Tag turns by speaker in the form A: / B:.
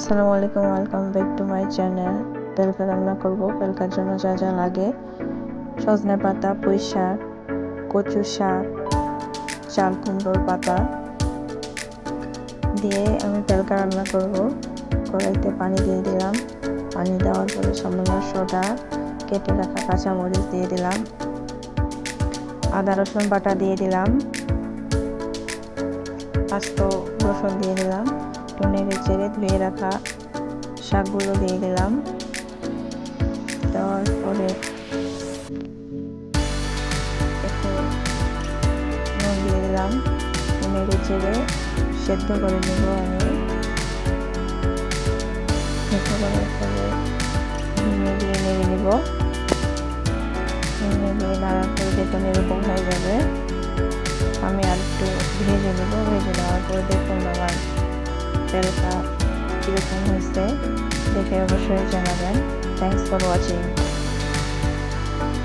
A: আসসালামু আলাইকুম welcome back to my channel পেলকা রান্না করব। পেলকার জন্য যা যা লাগে। সজনে পাতা, পুঁই শাক কচু শাক, চাল, কুমড়োর পাতা দিয়ে আমি পেলকা রান্না করব। কড়াইতে পানি দিয়ে দিলাম। পানি দেওয়ার পরে সামান্য সোডা, কেটে রাখা কাঁচামরিচ দিয়ে দিলাম। আদা, রসুন বাটা দিয়ে দিলাম। আস্ত রসুন দিয়ে দিলাম। একটু নেড়ে চেড়ে ধুয়ে রাখা শাকগুলো দিয়ে দিলাম। দেওয়ার পরে নুন দিয়ে দিলাম। নেড়ে চেড়ে সেদ্ধ করে নেব আমি। সেদ্ধ করার পরে ভেঙে দিয়ে নেড়ে নেব। ভেঙে দিয়ে নাড়ার পরে দেখুন এরকম হয়ে যাবে। তেলটা কীরকম হয়েছে দেখে অবশ্যই জানাবেন। Thanks for watching